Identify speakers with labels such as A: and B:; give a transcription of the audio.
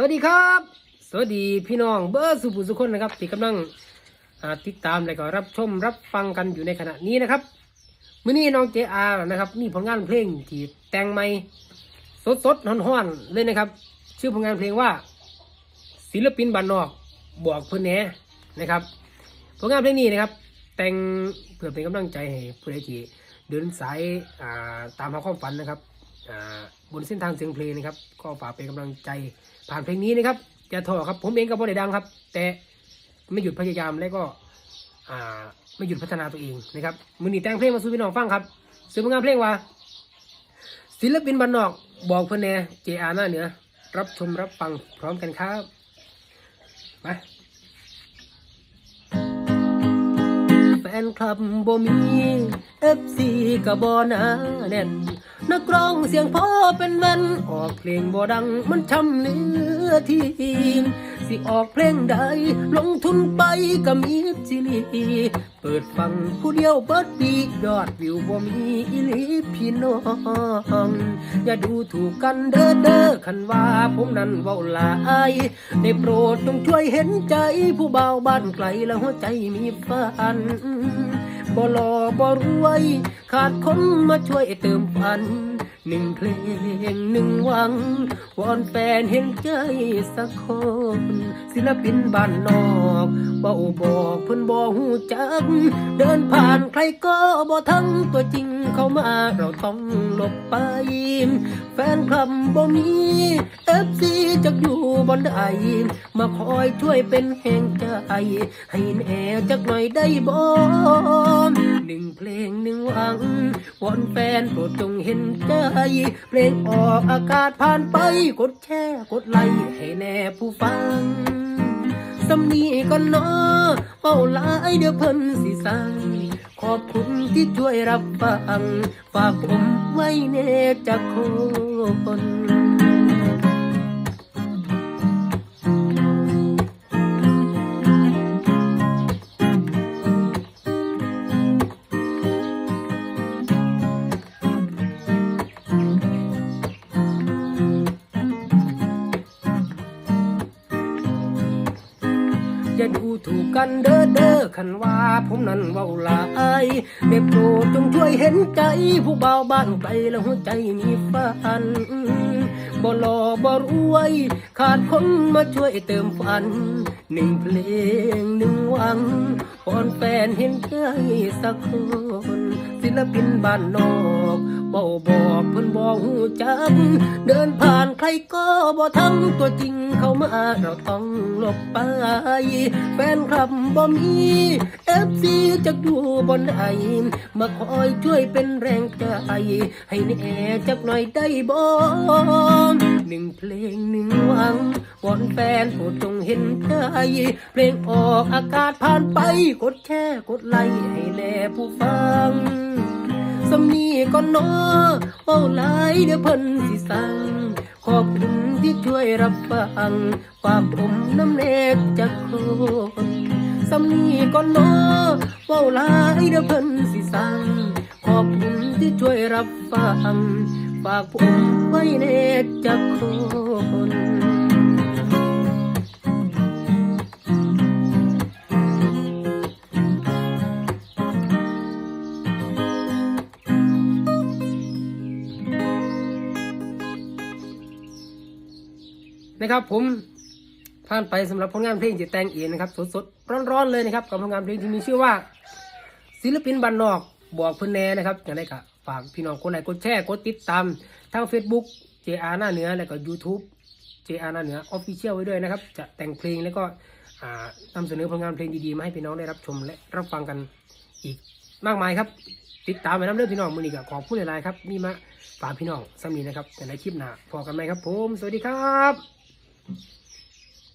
A: สวัสดีครับ สวัสดีพี่น้องเบอร์สุภุสุคนนะครับที่กำลังติดตามและก็รับชมรับฟังกันอยู่ในขณะนี้นะครับมื้อนี้น้องเจอานะครับมีผลงานเพลงที่แต่งใหม่สดๆฮ้อนๆเลยนะครับ ชื่อผลงานเพลงว่า ศิลปินบ้านนอกบอกเพื่อนแหนนะครับ ผลงานเพลงนี้นะครับ แต่งเพื่อเป็นกำลังใจให้ผู้ใดที่เดินสายาตามหาความฝันนะครับบนเส้นทางเสียงเพลงนะครับ ก็ฝากเป็นกำลังใจ ผ่านเพลงนี้นะครับอย่าท้อครับผมเองก็บ่ได้ดังครับ แต่ไม่หยุดพยายามและก็อ่าไม่หยุดพัฒนาตัวเองนะครับมือหนีแต่งเพลงมาสู่พี่น้องฟังครับซึ่งผลงานเพลงว่า ศิลปินบ้านนอกบอกเพื่อนแน่เจอาหน้าเหนือรับชมรับฟังพร้อมกันครับไปแฟนคลับบ่มีเอฟซีกับบอนาแน่น นักร้องเสียงพ่อเป็นแวนออกเพลงบ่ดังมันช้ำเนื้อทีมสิออกเพลงใด ลงทุนไปก็มีจิลีเปิดฟังผู้เดียวเปิดปียอดวิวบ่มีอีหลีพี่น้องอย่าดูถูกกันเด้อเด้อคันว่าผมนั้นเว้าลายได้โปรดจงช่วยเห็นใจผู้เบาบ้านไกลแล้วหัวใจมีฝัน บ่หล่อบ่รวย ขาดคนมาช่วยเติมฝัน หนึ่งเพลงหนึ่งหวังวอนแฟนเห็นใจสักคน ศิลปินบ้านนอกเบาบอกเพิ่นบ่หูจัก เดินผ่านใครก็บ่ทั้งตัวจริงเข้ามาเราต้องหลบไป แฟนคลับบ่มีเอฟซีจักอยู่บนใดมาคอยช่วยเป็นแห่งใจ ให้แน่จักหน่อยได้บ่หนึ่งเพลงหนึ่งหวังวอนแฟนโปรดจงเห็นใจเพลงออกอากาศผ่านไป กดแชร์กดไลค์ให้แน่ผู้ฟังสำนีก่อนเนาะเป้าหลายเดี๋ยวเพิ่นสิสั่งขอบคุณที่ช่วยรับฟัง ฝากผมไว้แน่จากคน อย่าดูถูกกันเด้อเด้อคันว่าผมนั้นเว้าลายได้โปรดจงช่วยเห็นใจ ผู้เบาบ้านไกลแล้วหัวใจมีฝันบ่หล่อบ่รวย ขาดคนมาช่วยเติมฝัน หนึ่งเพลงหนึ่งวังวอนแฟนเห็นใจสักคนศิลปินบ้านนอก เบาบอกเพิ่นบอกหูจัก เดินผ่านใครก็บ่ทั้งตัวจริงเข้ามาเราต้องหลบไป แฟนคลับบ่มีเอฟซีจะดูบนไอมาคอยช่วยเป็นแรงใจ ให้แน่จักหน่อยได้บ่หนึ่งเพลงหนึ่งหวังวอนแฟนโปรดจงเห็นใจเพลงออกอากาศผ่านไปกดแชร์กดไลค์ให้แน่ผู้ฟัง ก่อนนาะเป้าหลายเดี๋ยวเพิ่นสิสั่งขอบคุณที่ช่วยรับฟังฝากผมน้ำเล็กจากคนสำนีก่อนนาะเป้าหลายเดี๋ยวเพิ่นสิสั่งขอบคุณที่ช่วยรับฟังฝากผมไว้เน็กจากคน นะครับ ผมผ่านไปสำหรับผลงานเพลงที่แตงเองนะครับสดๆร้อนๆเลยนะครับกับผลงานเพลงที่มีชื่อว่า ศิลปินบ้านนอกบอกเพื่อนแน่นะครับอย่างไรก็ฝากพี่น้องคนไหนกดแชร์กดติดตามทาง Facebook JR หน้าเหนือแล้วก็ YouTube JR หน้าเหนือ Official ไว้ด้วยนะครับ จะแต่งเพลงแล้วก็อ่านำเสนอผลงานเพลงดีๆมาให้พี่น้องได้รับชมและรับฟังกันอีกมากมายครับ ติดตามไปน้ำเรื่องพี่น้องมือนี้ก็ขอบคุณหลายๆครับนี่มาฝากพี่น้องสามีนะครับแต่ในคลิปหน้าพอกันไหมครับผม สวัสดีครับ Mm-hmm.